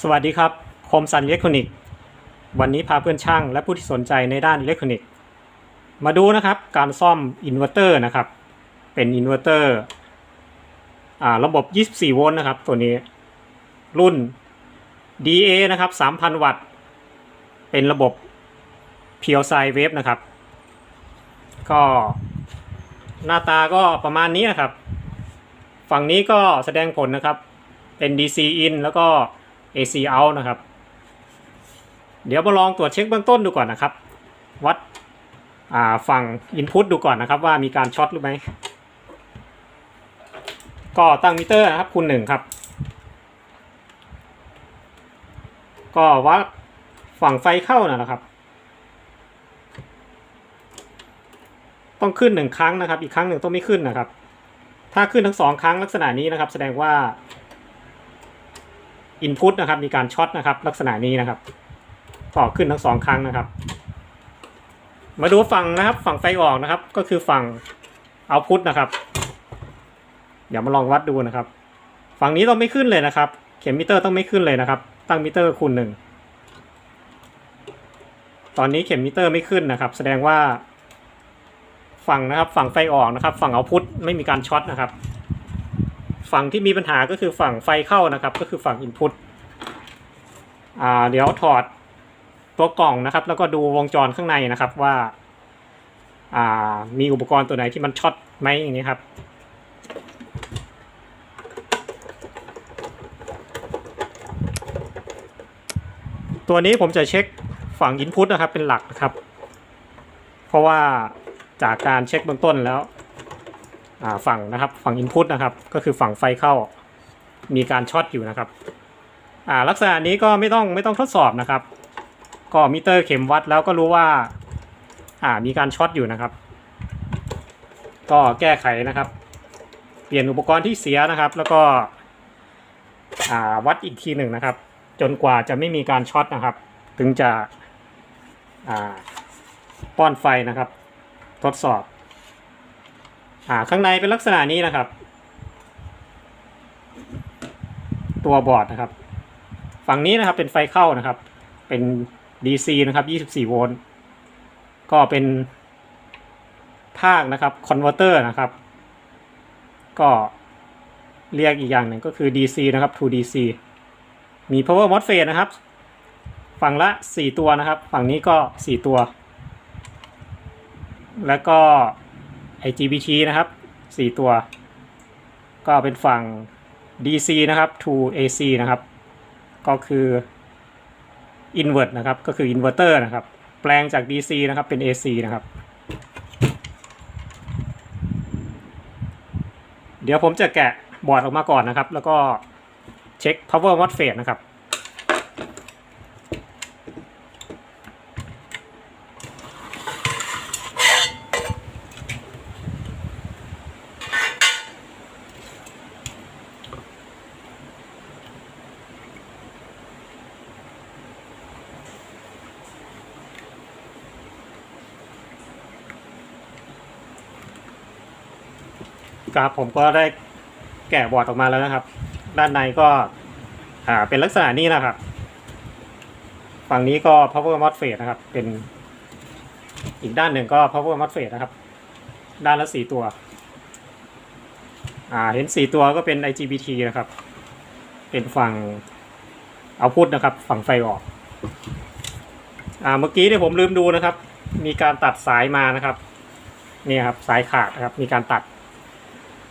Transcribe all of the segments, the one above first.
สวัสดีครับคมสันอิเล็กทรอนิกส์วันนี้พาเพื่อนช่างและผู้ที่สนใจในด้านอิเล็กทรอนิกส์มาดูนะครับการซ่อมอินเวอร์เตอร์นะครับ เป็นอินเวอร์เตอร์อ่าระบบ 24 โวลต์นะครับ ตัวนี้รุ่น DA นะครับ 3,000 วัตต์ เป็นระบบ p u r e s i Wave นะครับ ก็หน้าตาก็ประมาณนี้นะครับ ฝั่งนี้ก็แสดงผลนะครับ เป็น DC in แล้วก็ AC out นะครับ เดี๋ยวมาลองตรวจเช็คเบื้องต้นดูก่อนนะครับ วัดฝั่ง input ดูก่อนนะครับ ว่ามีการช็อตหรือไม่ก็ตั้งมิเตอร์นะครับคูณหนึ่งครับ ก็วัดฝั่งไฟเข้านะครับ ต้องขึ้นหนึ่งครั้งนะครับ อีกครั้งหนึ่งต้องไม่ขึ้นนะครับ ถ้าขึ้นทั้งสองครั้งลักษณะนี้นะครับ แสดงว่า Input นะครับ มีการช็อตนะครับ ลักษณะนี้นะครับก็ขึ้นทั้งสองครั้งนะครับ มาดูฝั่งนะครับ ฝั่งไฟออกนะครับ ก็คือฝั่ง Output นะครับ เดี๋ยวมาลองวัดดูนะครับ ฝั่งนี้ต้องไม่ขึ้นเลยนะครับ เข็มมิเตอร์ต้องไม่ขึ้นเลยนะครับ ตั้งมิเตอร์คูณหนึ่งตอนนี้เข็มมิเตอร์ไม่ขึ้นนะครับ แสดงว่าฝั่งนะครับ ฝั่งไฟออกนะครับ ฝั่งเอาพุทไม่มีการช็อตนะครับ ฝั่งที่มีปัญหาก็คือฝั่งไฟเข้านะครับ ก็คือฝั่ง Input อ่าเดี๋ยวถอดตัวกล่องนะครับ แล้วก็ดูวงจรข้างในนะครับว่าอ่ามีอุปกรณ์ตัวไหนที่มันช็อตไหมอย่างนี้ครับตัวนี้ผมจะเช็คฝั่ง Input นะครับเป็นหลักนะครับ เพราะว่าจากการเช็คเบื้องต้นแล้ว ฝั่งนะครับฝั่ง Input นะครับ ก็คือฝั่งไฟเข้ามีการช็อตอยู่นะครับลักษณะนี้ก็ไม่ต้องไม่ต้องทดสอบนะครับ ก็มิเตอร์เข็มวัดแล้วก็รู้ว่าามีการช็อตอยู่นะครับ ก็แก้ไขนะครับ เปลี่ยนอุปกรณ์ที่เสียนะครับ แล้วก็วัดอีกทีหนึ่งนะครับ จนกว่าจะไม่มีการช็อตนะครับ ถึงจะป้อนไฟนะครับ ทดสอบ อ่าข้างในเป็นลักษณะนี้นะครับ ตัวบอร์ดนะครับ ฝั่งนี้นะครับเป็นไฟเข้านะครับ เป็น DC นะครับ24โวลต์ก็เป็นภาคนะครับคอนเวอร์เตอร์นะครับ ก็เรียกอีกอย่างหนึ่งก็คือ DC นะครับ to DC มี power MOSFET นะครับ ฝั่งละ 4 ตัวนะครับ ฝั่งนี้ก็ 4 ตัว แล้วก็ IGBT นะครับ 4 ตัว ก็เป็นฝั่ง DC นะครับ to AC นะครับ ก็คือ invert นะครับ ก็คือ inverter นะครับ แปลงจาก DC นะครับเป็น AC นะครับ เดี๋ยวผมจะแกะบอร์ดออกมาก่อนนะครับ แล้วก็เช็ค power MOSFET นะครับ ครับผมก็ได้แกะบอร์ดออกมาแล้วนะครับ ด้านในก็อ่าเป็นลักษณะนี้นะครับ ฝั่งนี้ก็ power MOSFET นะครับ เป็นอีกด้านหนึ่งก็ power MOSFET นะครับ ด้านละสี่ตัว อ่าเห็นสี่ตัวก็เป็น IGBT นะครับ เป็นฝั่งเอาพุทนะครับ ฝั่งไฟออก อ่าเมื่อกี้เนี่ยผมลืมดูนะครับ มีการตัดสายมานะครับนี่ครับสายขาดนะครับ มีการตัด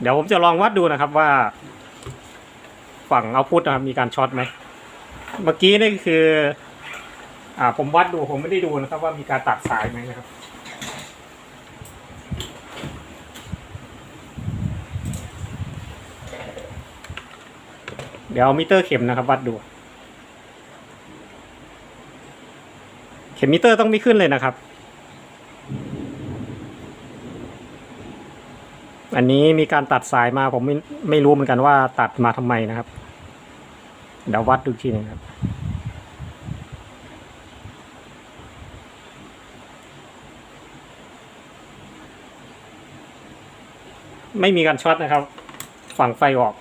เดี๋ยวผมจะลองวัดดูนะครับว่า ฝั่งเอาพุทนะครับมีการช็อตไหมเมื่อกี้นี่คือ อ่า ผมวัดดูผมไม่ได้ดูนะครับ ว่ามีการตัดสายไหมนะครับเดี๋ยวมิเตอร์เข็มนะครับ วัดดู เข็มมิเตอร์ต้องไม่ขึ้นเลยนะครับ อันนี้มีการตัดสายมาผมไม่ไม่รู้เหมือนกันว่าตัดมาทำไมนะครับ เดี๋ยววัดดูทีนึงครับ ไม่มีการช็อตนะครับ ฝั่งไฟออก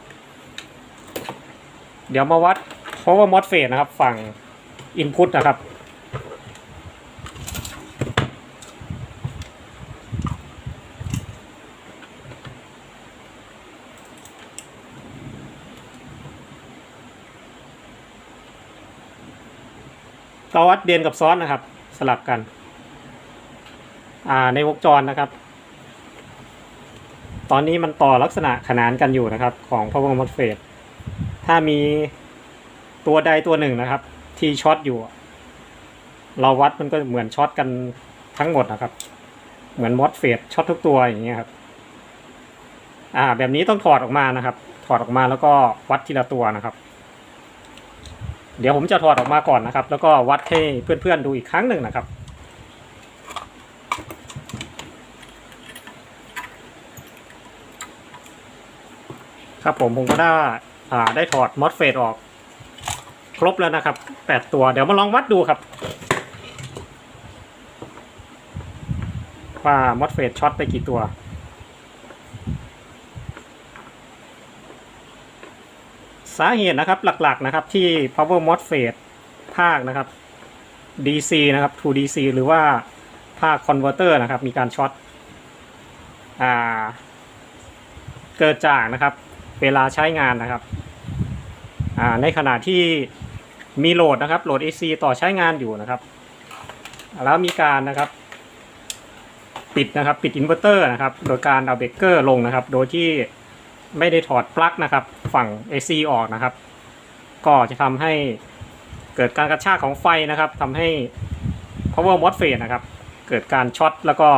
เดี๋ยวมาวัด power MOSFET นะครับ ฝั่ง input นะครับ ก็วัดเดนกับซ้อนนะครับ สลับกัน อ่าในวงจรนะครับ ตอนนี้มันต่อลักษณะขนานกันอยู่นะครับ ของ power MOSFET ถ้ามีตัวใดตัวหนึ่งนะครับ ที่ช็อตอยู่ เราวัดมันก็เหมือนช็อตกันทั้งหมดนะครับ เหมือน MOSFET ช็อตทุกตัวอย่างเงี้ยครับอ่าแบบนี้ต้องถอดออกมานะครับ ถอดออกมาแล้วก็วัดทีละตัวนะครับ เดี๋ยวผมจะถอดออกมาก่อนนะครับ แล้วก็วัดให้เพื่อนๆดูอีกครั้งหนึ่งนะครับครับผมผมก็ได้อ่าได้ถอดมอสเฟตออก ครบแล้วนะครับแปดตัวเดี๋ยวมาลองวัดดูครับ ว่ามอสเฟตช็อตไปกี่ตัว สาเหตุนะครับหลักๆนะครับที่ power MOSFET ภาคนะครับ DC นะครับ to DC หรือว่าภาค converter นะครับ มีการช็อตอ่าเกิดจากนะครับ เวลาใช้งานนะครับอ่าในขณะที่มีโหลดนะครับโหลด AC ต่อใช้งานอยู่นะครับ แล้วมีการนะครับ ปิดนะครับ ปิดอินเวอร์เตอร์นะครับ โดยการเอาเบรกเกอร์ลงนะครับ โดยที่ไม่ได้ถอดปลั๊กนะครับ ฝั่ง AC ออกนะครับ ก็จะทำให้เกิดการกระชากของไฟนะครับทำให้ power MOSFET นะครับ เกิดการช็อตแล้วก็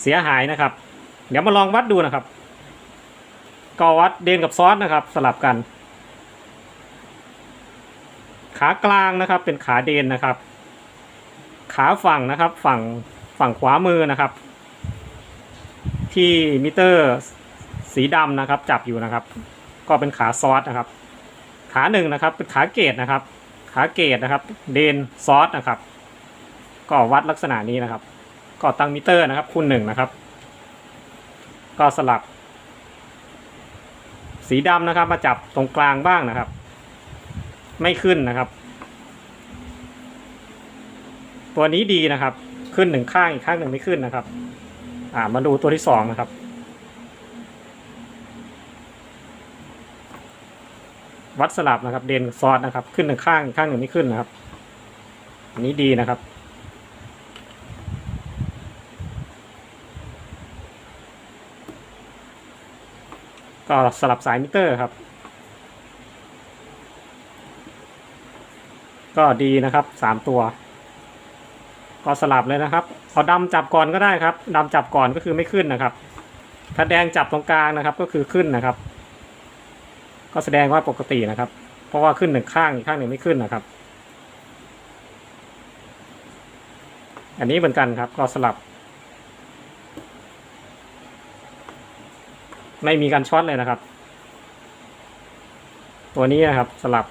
เสียหายนะครับ เดี๋ยวมาลองวัดดูนะครับ ก็วัดเดนกับซอสนะครับ สลับกัน ขากลางนะครับเป็นขาเดนนะครับ ขาฝั่งนะครับฝั่งฝั่งขวามือนะครับ ที่มิเตอร์ สีดำนะครับ จับอยู่นะครับ ก็เป็นขาซอสนะครับ ขาหนึ่งนะครับ เป็นขาเกตนะครับ ขาเกตนะครับ เดนซอสนะครับ ก็วัดลักษณะนี้นะครับ ก็ตั้งมิเตอร์นะครับคูณหนึ่งนะครับ ก็สลับ สีดำนะครับ มาจับตรงกลางบ้างนะครับ ไม่ขึ้นนะครับ ตัวนี้ดีนะครับ ขึ้นหนึ่งข้างอีกข้างหนึ่งไม่ขึ้นนะครับ อ่ามาดูตัวที่สองนะครับ วัดสลับนะครับ เดนซอสนะครับ ขึ้นหนึ่งข้างข้างหนึ่งไม่ขึ้นนะครับ อันนี้ดีนะครับ ก็สลับสายมิเตอร์ครับ ก็ดีนะครับสามตัว ก็สลับเลยนะครับเอาดำจับก่อนก็ได้ครับดำจับก่อนก็คือไม่ขึ้นนะครับ ถ้าแดงจับตรงกลางนะครับก็คือขึ้นนะครับ ก็แสดงว่าปกตินะครับ เพราะว่าขึ้นหนึ่งข้างอีกข้างหนึ่งไม่ขึ้นนะครับ อันนี้เหมือนกันครับก็สลับ ไม่มีการช็อตเลยนะครับ ตัวนี้นะครับสลับ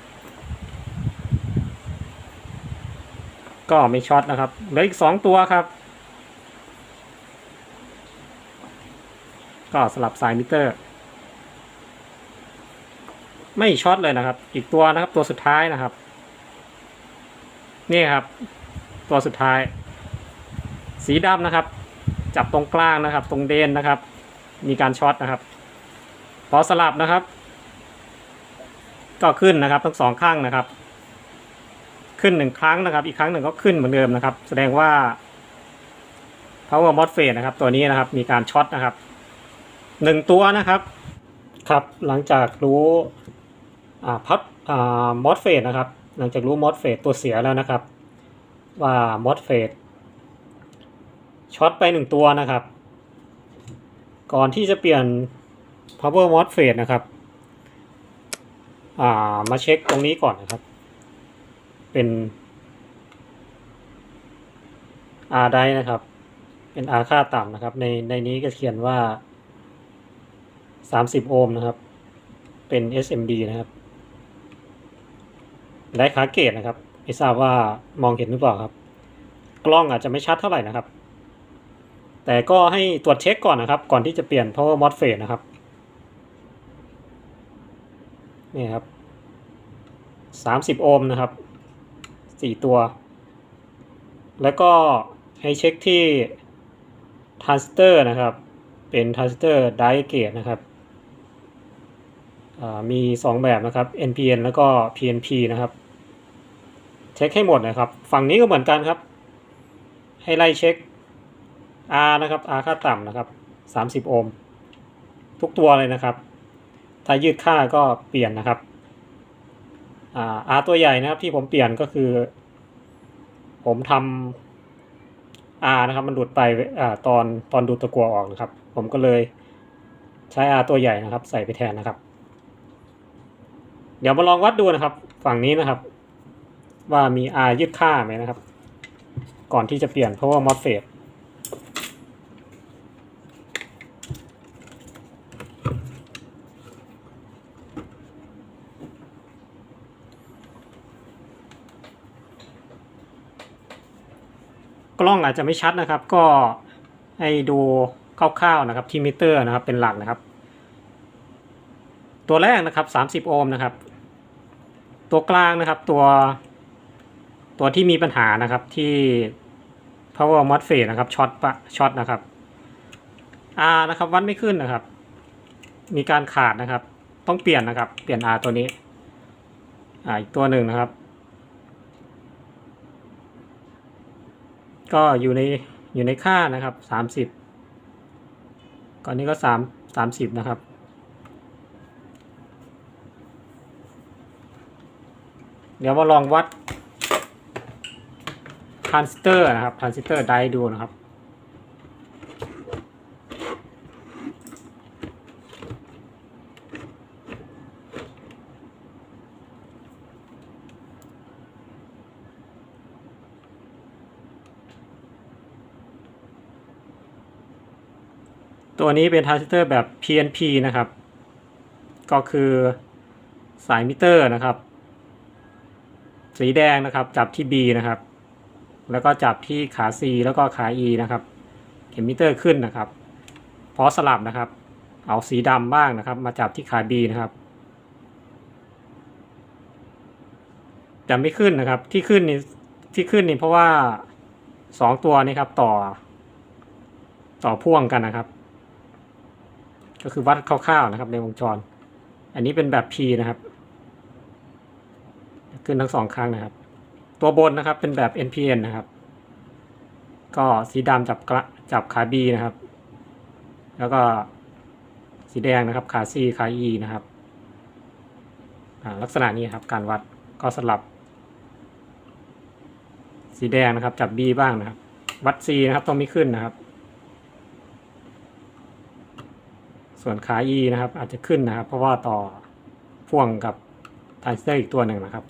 ก็ไม่ช็อตนะครับเหลืออีกสองตัวครับ ก็สลับสายมิเตอร์ ไม่ช็อตเลยนะครับ อีกตัวนะครับ ตัวสุดท้ายนะครับ นี่ครับ ตัวสุดท้าย สีดำนะครับ จับตรงกลางนะครับ ตรงเดนนะครับ มีการช็อตนะครับ พอสลับนะครับ ก็ขึ้นนะครับทั้งสองข้างนะครับ ขึ้นหนึ่งครั้งนะครับ อีกครั้งหนึ่งก็ขึ้นเหมือนเดิมนะครับ แสดงว่า power MOSFET นะครับ ตัวนี้นะครับ มีการช็อตนะครับหนึ่งตัวนะครับครับหลังจากรู้ พัดอ่า MOSFET นะครับ หลังจากรู้ MOSFET ตัวเสียแล้วนะครับ ว่า MOSFET ช็อตไปหนึ่งตัวนะครับ ก่อนที่จะเปลี่ยน power MOSFET นะครับอ่ามาเช็คตรงนี้ก่อนนะครับ เป็น R ได้นะครับ เป็น R ค่าต่ำนะครับ ในในนี้ก็เขียนว่า 30 โอห์มนะครับ เป็น SMD นะครับ ได้ขาเกตนะครับ ไม่ทราบว่ามองเห็นหรือเปล่าครับ กล้องอาจจะไม่ชัดเท่าไหร่นะครับ แต่ก็ให้ตรวจเช็คก่อนนะครับ ก่อนที่จะเปลี่ยน power MOSFET นะครับนี่ครับ30โอห์มนะครับ4ตัว แล้วก็ให้เช็คที่ทรานสเตอร์นะครับ เป็นทรานสเตอร์ไดเกตนะครับมี 2 แบบนะครับ NPN แล้วก็ PNP นะครับ เช็คให้หมดนะครับ ฝั่งนี้ก็เหมือนกันครับ ให้ไล่เช็ค R นะครับ R ค่าต่ำนะครับ 30 โอห์ม ทุกตัวเลยนะครับ ถ้ายืดค่าก็เปลี่ยนนะครับอ่า R ตัวใหญ่นะครับที่ผมเปลี่ยนก็คือ ผมทำ R นะครับมันหลุดไปอ่าตอนตอนดูดตะกัวออกนะครับ ผมก็เลยใช้ R ตัวใหญ่นะครับ ใส่ไปแทนนะครับ เดี๋ยวมาลองวัดดูนะครับ ฝั่งนี้นะครับ ว่ามี R ยืดค่าไหมนะครับ ก่อนที่จะเปลี่ยนเพราะว่า MOSFET กล้องอาจจะไม่ชัดนะครับ ก็ให้ดูคร่าวๆนะครับที่มิเตอร์นะครับเป็นหลักนะครับ ตัวแรกนะครับ 30 โอห์มนะครับ ตัวกลางนะครับตัว ตัวที่มีปัญหานะครับที่ power MOSFET นะครับช็อตปะช็อตนะครับ R นะครับวัดไม่ขึ้นนะครับ มีการขาดนะครับ ต้องเปลี่ยนนะครับ เปลี่ยน R ตัวนี้อ่าอีกตัวหนึ่งนะครับ ก็อยู่ในอยู่ในค่านะครับสามสิบก่อนนี้ก็สามสามสิบนะครับเดี๋ยวมาลองวัด ทรานซิสเตอร์นะครับทรานซิสเตอร์ไดดูนะครับ ตัวนี้เป็นทรานซิสเตอร์แบบ PNP นะครับ ก็คือสายมิเตอร์นะครับ สีแดงนะครับจับที่ B นะครับ แล้วก็จับที่ขา C แล้วก็ขา E นะครับ เข็มมิเตอร์ขึ้นนะครับ พอสลับนะครับ เอาสีดำบ้างนะครับ มาจับที่ขา B นะครับจะไม่ขึ้นนะครับ ที่ขึ้นนี่ที่ขึ้นนี่เพราะว่าสองตัวนี้ครับต่อ ต่อพ่วงกันนะครับ ก็คือวัดคร่าวๆนะครับ ในวงจร อันนี้เป็นแบบ P นะครับ ขึ้นทั้งสองครั้งนะครับ ตัวบนนะครับเป็นแบบ NPN นะครับ ก็สีดำจับกระจับขา B นะครับ แล้วก็สีแดงนะครับ ขา C ขา E นะครับลักษณะนี้ครับการวัดก็สลับ สีแดงนะครับ จับ B บ้างนะครับ วัด C นะครับต้องไม่ขึ้นนะครับ ส่วนขา E นะครับ อาจจะขึ้นนะครับ เพราะว่าต่อพ่วงกับทรานซิสเตอร์อีกตัวหนึ่งนะครับ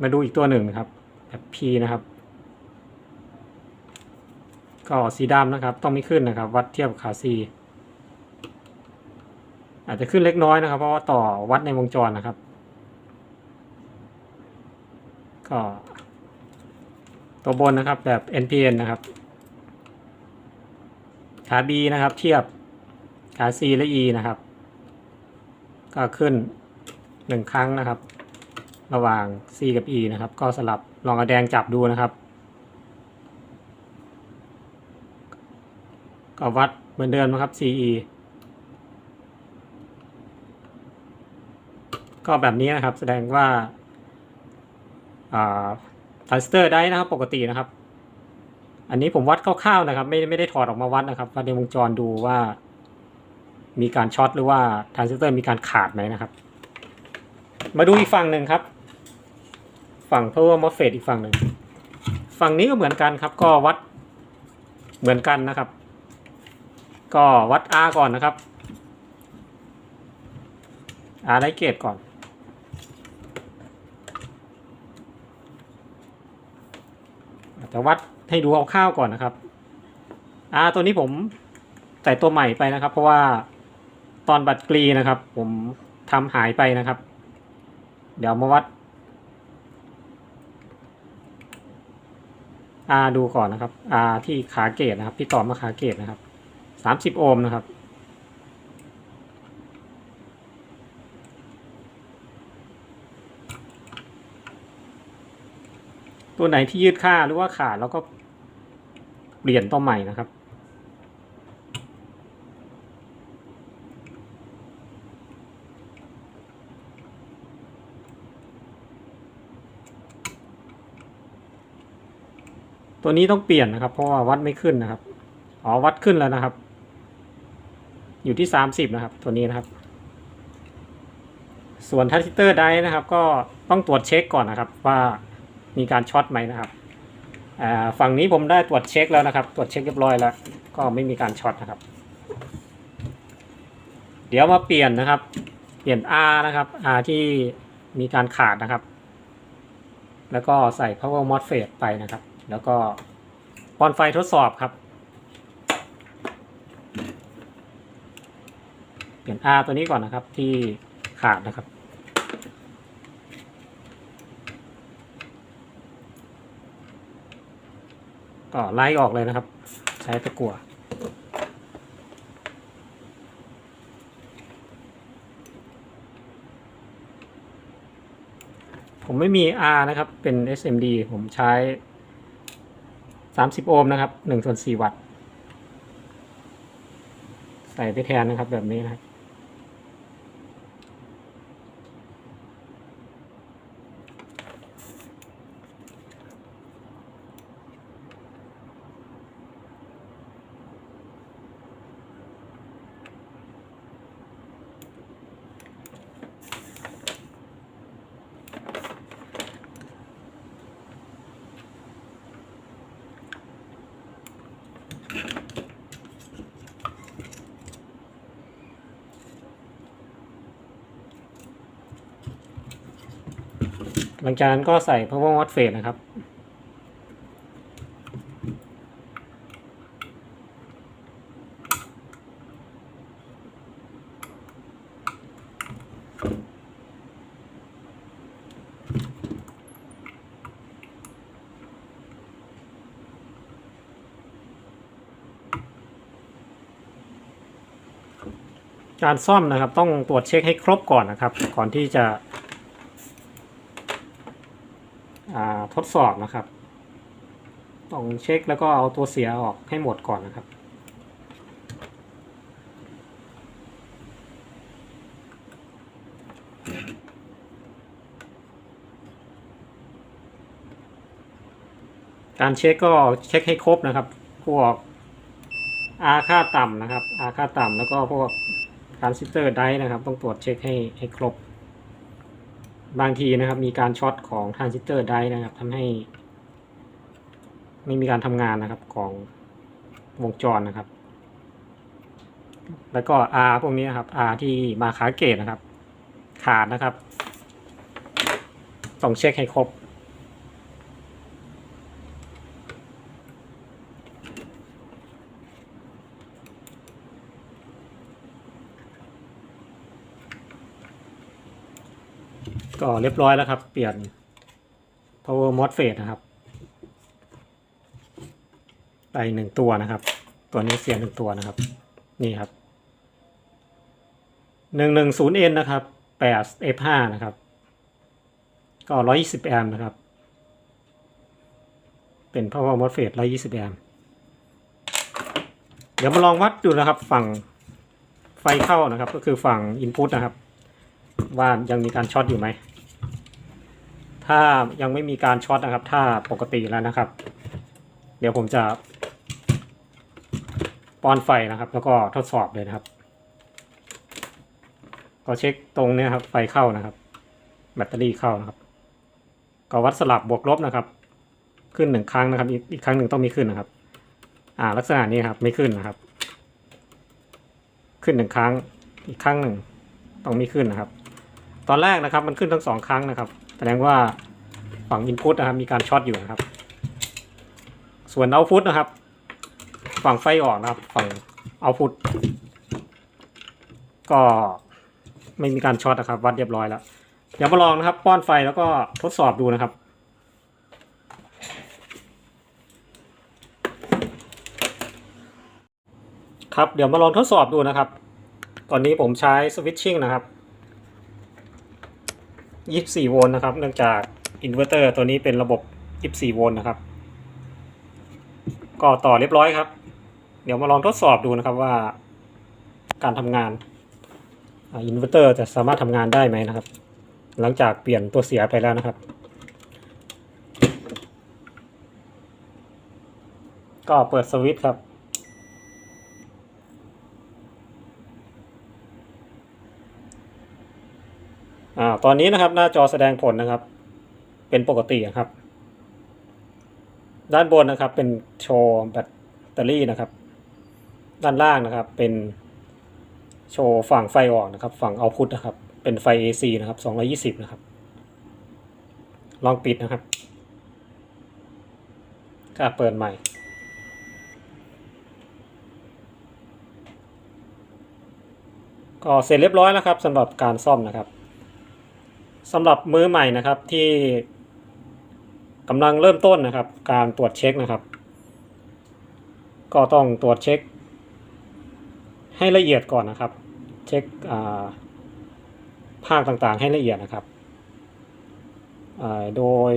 มาดูอีกตัวหนึ่งนะครับแบบ P นะครับ ก็สีดำนะครับ ต้องไม่ขึ้นนะครับ วัดเทียบกับขา C อาจจะขึ้นเล็กน้อยนะครับ เพราะว่าต่อวัดในวงจรนะครับ ก็ตัวบนนะครับแบบ NPN นะครับ ขา B นะครับ เทียบขา C และ E นะครับ ก็ขึ้นหนึ่งครั้งนะครับ ระหว่าง C กับ E นะครับ ก็สลับลองเอาแดงจับดูนะครับ ก็วัดเหมือนเดิมนะครับ CE ก็แบบนี้นะครับแสดงว่าทรานซิสเตอร์ได้นะครับปกตินะครับ อันนี้ผมวัดคร่าวๆนะครับ ไม่ไม่ได้ถอดออกมาวัดนะครับวัดในวงจรดูว่า มีการช็อตหรือว่าทรานซิสเตอร์มีการขาดไหมนะครับ มาดูอีกฝั่งหนึ่งครับ ฝั่ง power MOSFET อีกฝั่งหนึ่งฝั่งนี้ก็เหมือนกันครับ ก็วัดเหมือนกันนะครับ ก็วัด R ก่อนนะครับ R ได้เกรดก่อน จะวัดให้ดูเอาข้าวๆก่อนนะครับอ่าตัวนี้ผมใส่ตัวใหม่ไปนะครับ เพราะว่าตอนบัตรกรีนะครับ ผมทำหายไปนะครับ เดี๋ยวมาวัด อ่าดูก่อนนะครับอ่าที่ขาเกตนะครับ ที่ต่อมาขาเกตนะครับสามสิบโอห์มนะครับตัวไหนที่ยืดค่าหรือว่าขาดแล้วก็เปลี่ยนต่อใหม่นะครับ ตัวนี้ต้องเปลี่ยนนะครับ เพราะว่าวัดไม่ขึ้นนะครับ อ๋อวัดขึ้นแล้วนะครับ อยู่ที่สามสิบนะครับ ตัวนี้นะครับ ส่วนทัสเตอร์ได้นะครับ ก็ต้องตรวจเช็คก่อนนะครับ ว่ามีการช็อตไหมนะครับฝั่งนี้ผมได้ตรวจเช็คแล้วนะครับ ตรวจเช็คเรียบร้อยแล้ว ก็ไม่มีการช็อตนะครับ เดี๋ยวมาเปลี่ยนนะครับ เปลี่ยน R นะครับ R ที่มีการขาดนะครับ แล้วก็ใส่ power MOSFET ไปนะครับ แล้วก็ปอนไฟทดสอบครับ เปลี่ยน R ตัวนี้ก่อนนะครับที่ขาดนะครับ ก็ไล่ออกเลยนะครับ ใช้ตะกั่วผมไม่มี R นะครับ เป็น SMD ผมใช้ 30โอห์มนะครับ1ส่วน4วัตต์ ใส่ไปแทนนะครับแบบนี้นะครับ หลังจากนั้นก็ใส่ power MOSFET นะครับ การซ่อมนะครับต้องตรวจเช็คให้ครบก่อนนะครับ ก่อนที่จะ อ่า ทดสอบนะครับ ต้องเช็คแล้วก็เอาตัวเสียออกให้หมดก่อนนะครับ การเช็คก็เช็คให้ครบนะครับ พวกอาค่าต่ำนะครับอาค่าต่ำแล้วก็พวกการซิสเตอร์ไดนะครับ ต้องตรวจเช็คให้ให้ครบ บางทีนะครับ มีการช็อตของทรานซิสเตอร์ได้นะครับทำให้ ไม่มีการทำงานนะครับของวงจรนะครับ แล้วก็ R พวกนี้นะครับ R ที่มาขาเกตนะครับ ขาดนะครับต้องเช็คให้ครบ ก็เรียบร้อยแล้วครับ เปลี่ยน power MOSFET นะครับไปหนึ่งตัวนะครับ ตัวนี้เสียหนึ่งตัวนะครับ นี่ครับหนึ่งหนึ่งศูนย์เอ็นนะครับแปด F ห้านะครับ ก็ร้อยยี่สิบแอมป์นะครับ เป็น power MOSFET ร้อยยี่สิบแอมป์เดี๋ยวมาลองวัดดูนะครับ ฝั่งไฟเข้านะครับ ก็คือฝั่ง input นะครับ ว่ายังมีการช็อตอยู่ไหม ถ้ายังไม่มีการช็อตนะครับ ถ้าปกติแล้วนะครับ เดี๋ยวผมจะป้อนไฟนะครับ แล้วก็ทดสอบเลยนะครับ ก็เช็คตรงเนี้ยครับ ไฟเข้านะครับ แบตเตอรี่เข้านะครับ ก็วัดสลับบวกลบนะครับ ขึ้นหนึ่งครั้งนะครับ อีกครั้งหนึ่งต้องมีขึ้นนะครับ อ่าลักษณะนี้ครับไม่ขึ้นนะครับ ขึ้นหนึ่งครั้ง อีกครั้งหนึ่งต้องมีขึ้นนะครับ ตอนแรกนะครับ มันขึ้นทั้งสองครั้งนะครับ แสดงว่าฝั่ง input นะครับมีการช็อตอยู่นะครับ ส่วน output นะครับ ฝั่งไฟออกนะครับ ฝั่ง output ก็ไม่มีการช็อตนะครับ วัดเรียบร้อยแล้วเดี๋ยวมาลองนะครับ ป้อนไฟแล้วก็ทดสอบดูนะครับครับเดี๋ยวมาลองทดสอบดูนะครับ ตอนนี้ผมใช้สวิตชิ่งนะครับ 24 โวลต์นะครับ เนื่องจากอินเวอร์เตอร์ตัวนี้เป็นระบบ 24 โวลต์นะครับ ก็ต่อเรียบร้อยครับ เดี๋ยวมาลองทดสอบดูนะครับว่า การทำงานอินเวอร์เตอร์จะสามารถทำงานได้ไหมนะครับ หลังจากเปลี่ยนตัวเสียไปแล้วนะครับ ก็เปิดสวิตช์ครับ อ่าตอนนี้นะครับหน้าจอแสดงผลนะครับ เป็นปกติครับ ด้านบนนะครับเป็นโชว์แบตเตอรี่นะครับ ด้านล่างนะครับเป็นโชว์ฝั่งไฟออกนะครับ ฝั่งเอาพุตนะครับ เป็นไฟ AC นะครับ 220 นะครับ ลองปิดนะครับก็เปิดใหม่ ก็เสร็จเรียบร้อยแล้วครับสำหรับการซ่อมนะครับ สำหรับมือใหม่นะครับที่กำลังเริ่มต้นนะครับ การตรวจเช็คนะครับ ก็ต้องตรวจเช็ค ให้ละเอียดก่อนนะครับ เช็คาภาคต่างๆ ให้ละเอียดนะครับโดย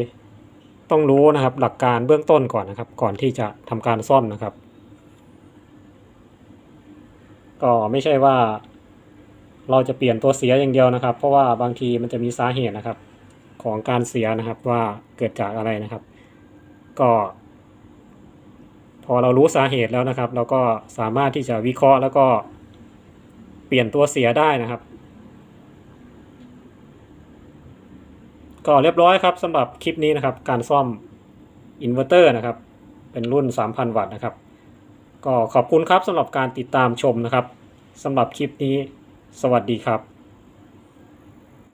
ต้องรู้นะครับหลักการเบื้องต้นก่อนนะครับ ก่อนที่จะทำการซ่อมนะครับ ก็ไม่ใช่ว่า เราจะเปลี่ยนตัวเสียอย่างเดียวนะครับ เพราะว่าบางทีมันจะมีสาเหตุนะครับ ของการเสียนะครับว่าเกิดจากอะไรนะครับ ก็ พอเรารู้สาเหตุแล้วนะครับ เราก็สามารถที่จะวิเคราะห์แล้วก็เปลี่ยนตัวเสียได้นะครับ ก็เรียบร้อยครับสำหรับคลิปนี้นะครับ การซ่อมอินเวอร์เตอร์นะครับ เป็นรุ่น 3,000 วัตต์นะครับ ก็ขอบคุณครับสำหรับการติดตามชมนะครับสำหรับคลิปนี้ สวัสดีครับ